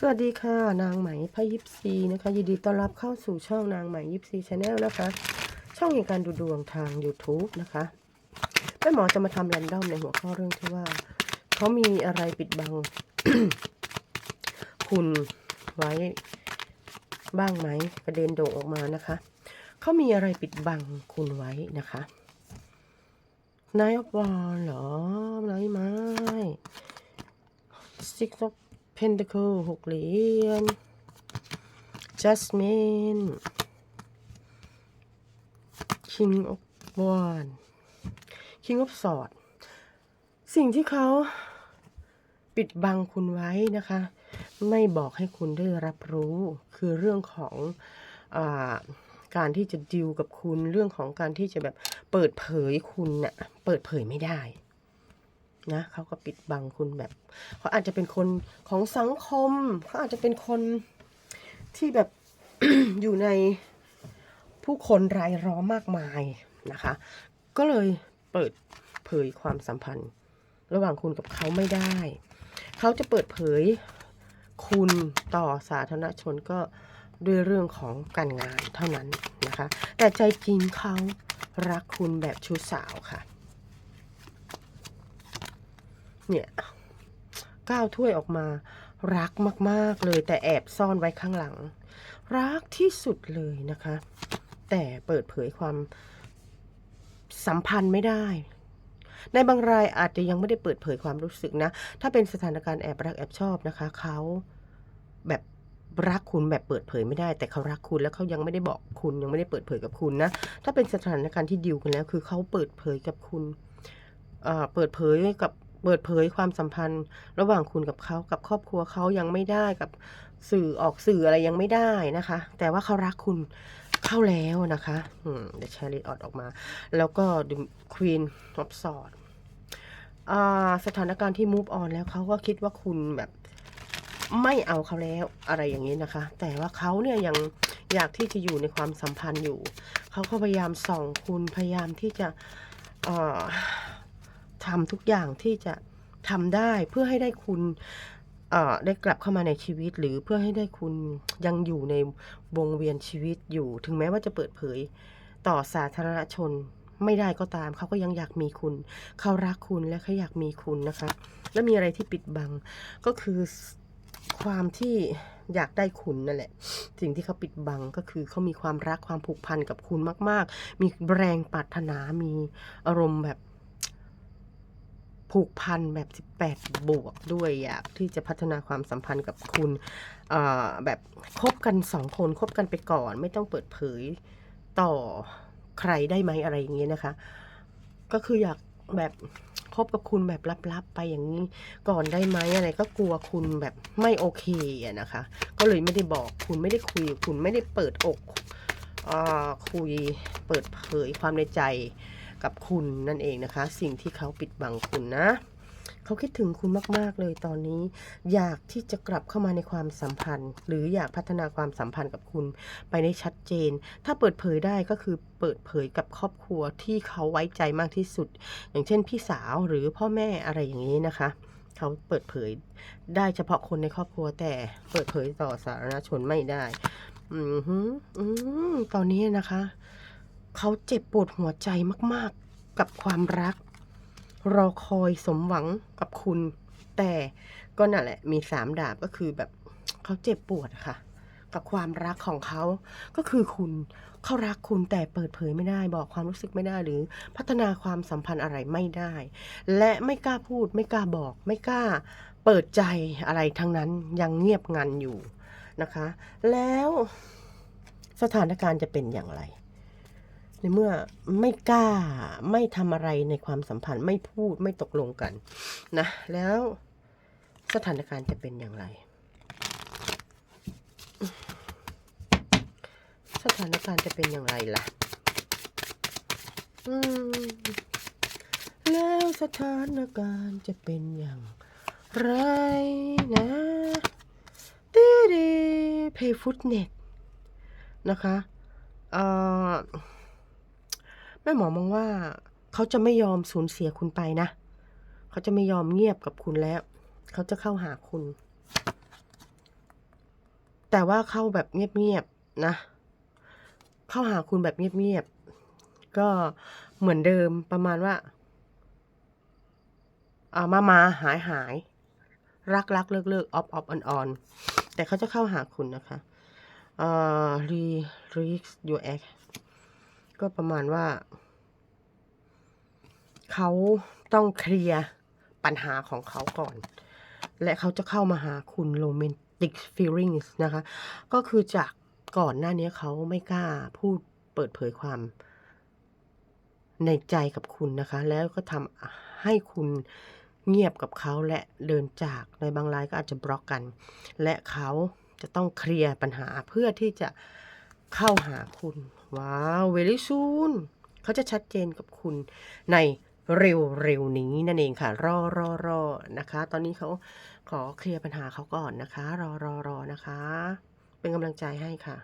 สวัสดีค่ะ นางไหมพยิปซีนะคะยินดีต้อนรับเข้าสู่ช่องนางไหมยิปซีชาแนลนะคะ ช่องแห่งการดูดวงทาง YouTube นะคะแม่หมอจะมาทำแรนดอมในหัวข้อเรื่องที่ว่า เขามีอะไรปิดบัง คุณไว้บ้างไหมประเด็นโด่งออกมานะคะ เขามีอะไรปิดบังคุณไว้นะคะนายบอลเหรอไรไม้ Six of Pentacle หกเหรียญ Jasmine King of Wand King of Sword สิ่งที่เขาปิดบังคุณไว้นะคะ ไม่บอกให้คุณได้รับรู้คือเรื่องของอการที่จะดิวกับคุณเรื่องของการที่จะแบบเปิดเผยคุณน่ะเปิดเผยไม่ได้ นะเขาก็ปิดบังคุณแบบเขาอาจจะเป็นคนของสังคมเขาอาจจะเป็นคนที่แบบ อยู่ในผู้คนรายล้อมมากมายนะคะ ก็เลยเปิดเผยความสัมพันธ์ ระหว่างคุณกับเขาไม่ได้ เขาจะเปิดเผยคุณต่อสาธารณชนก็ด้วยเรื่องของการงานเท่านั้นนะคะ แต่ใจจริงเขารักคุณแบบชู้สาวค่ะ เนี่ยก้าวถ้วยออกมา รักมาก ๆ เลยแต่แอบซ่อนไว้ข้างหลัง รักที่สุดเลยนะคะ แต่เปิดเผยความสัมพันธ์ไม่ได้ ในบางรายอาจจะยังไม่ได้เปิดเผยความรู้สึกนะ ถ้าเป็นสถานการณ์แอบรักแอบชอบนะคะ เขาแบบรักคุณแบบเปิดเผยไม่ได้ แต่เขารักคุณแล้วเขายังไม่ได้บอกคุณยังไม่ได้เปิดเผยกับคุณนะ ถ้าเป็นสถานการณ์ที่ดิวกันแล้ว คือเขาเปิดเผยกับคุณเอ่อเปิดเผยกับ เปิดเผยความสัมพันธ์ ระหว่างคุณกับเขากับครอบครัวเขายังไม่ได้กับสื่อออกสื่ออะไรยังไม่ได้นะคะ แต่ว่าเขารักคุณเข้าแล้วนะคะอืมเดี๋ยวแชร์ลิออดออกมา แล้วก็ดูควีนออฟสอดสถานการณ์ที่ move on แล้วเขาก็คิดว่าคุณแบบไม่เอาเขาแล้วอะไรอย่างนี้นะคะ แต่ว่าเขาเนี่ยยังอยากที่จะอยู่ในความสัมพันธ์อยู่ เขาก็พยายามส่องคุณพยายามที่จะ ทำทุกอย่างที่จะทำได้เพื่อให้ได้คุณเอ่อได้กลับเข้ามาในชีวิต หรือเพื่อให้ได้คุณยังอยู่ในวงเวียนชีวิตอยู่ ถึงแม้ว่าจะเปิดเผยต่อสาธารณชนไม่ได้ก็ตาม เขาก็ยังอยากมีคุณ เขารักคุณและเขาอยากมีคุณนะคะ แล้วมีอะไรที่ปิดบัง ก็คือความที่อยากได้คุณนั่นแหละ สิ่งที่เขาปิดบังก็คือเขามีความรักความผูกพันกับคุณมาก ๆ มีแรงปรารถนามีอารมณ์แบบ ผูกพันแบบ 18 บวกด้วยอยากที่จะพัฒนาความสัมพันธ์กับคุณเอ่อแบบคบกันสองคนคบกันไปก่อน ไม่ต้องเปิดเผยต่อใครได้ไหมอะไรอย่างเงี้ยนะคะ ก็คืออยากแบบคบกับคุณแบบลับๆไปอย่างนี้ก่อนได้ไหมอะไรก็กลัวคุณแบบไม่โอเคอะนะคะ ก็เลยไม่ได้บอกคุณไม่ได้คุยคุณไม่ได้เปิดอกอคุยเปิดเผยความในใจ กับคุณนั่นเองนะคะ สิ่งที่เขาปิดบังคุณนะเขาคิดถึงคุณมาก ๆ เลยตอนนี้ อยากที่จะกลับเข้ามาในความสัมพันธ์ หรืออยากพัฒนาความสัมพันธ์กับคุณไปได้ชัดเจน ถ้าเปิดเผยได้ก็คือเปิดเผยกับครอบครัวที่เขาไว้ใจมากที่สุด อย่างเช่นพี่สาวหรือพ่อแม่อะไรอย่างนี้นะคะเขาเปิดเผยได้เฉพาะคนในครอบครัวแต่เปิดเผยต่อสาธารณชนไม่ได้ อืมอืมตอนนี้นะคะ เขาเจ็บปวดหัวใจมากๆ กับความรัก รอคอยสมหวังกับคุณ แต่ก็นั่นแหละ มีสามดาบก็คือแบบเขาเจ็บปวดค่ะ กับความรักของเขา ก็คือคุณเขารักคุณแต่เปิดเผยไม่ได้บอกความรู้สึกไม่ได้หรือพัฒนาความสัมพันธ์อะไรไม่ได้ และไม่กล้าพูด ไม่กล้าบอก ไม่กล้าเปิดใจอะไรทั้งนั้นยังเงียบงันอยู่นะคะ แล้วสถานการณ์จะเป็นอย่างไร ในเมื่อไม่กล้าไม่ทำอะไรในความสัมพันธ์ไม่พูดไม่ตกลงกันนะ แล้วสถานการณ์จะเป็นอย่างไร สถานการณ์จะเป็นอย่างไรล่ะแล้วสถานการณ์จะเป็นอย่างไรนะดีดีเพย์ฟุตเน็ตนะคะ เอ่อ ม่หมอมองว่า เขาจะไม่ยอมสูญเสียคุณไปนะ เขาจะไม่ยอมเงียบกับคุณแล้ว เขาจะเข้าหาคุณ แต่ว่าเข้าแบบเงียบๆนะ เข้าหาคุณแบบเงียบๆ ก็เหมือนเดิมประมาณว่าอามามาหายหายรักรักเลิกเลิกออฟออฟออนออนแต่เขาจะเข้าหาคุณนะคะเอ่อรีรีสยูแอค ก็ประมาณว่า เขาต้องเคลียร์ปัญหาของเขาก่อน และเขาจะเข้ามาหาคุณโรแมนติกฟีลลิ่งนะคะ ก็คือจากก่อนหน้านี้เขาไม่กล้าพูดเปิดเผยความในใจกับคุณนะคะ แล้วก็ทำให้คุณเงียบกับเขาและเดินจากในบางรายก็อาจจะบล็อกกัน และเขาจะต้องเคลียร์ปัญหาเพื่อที่จะเข้าหาคุณ ว้าวเวลิซูนเขาจะชัดเจนกับคุณในเร็วๆนี้นั่นเองค่ะ รอรอรอนะคะ ตอนนี้เขาขอเคลียร์ปัญหาเขาก่อนนะคะ รอรอรอนะคะ เป็นกำลังใจให้ค่ะ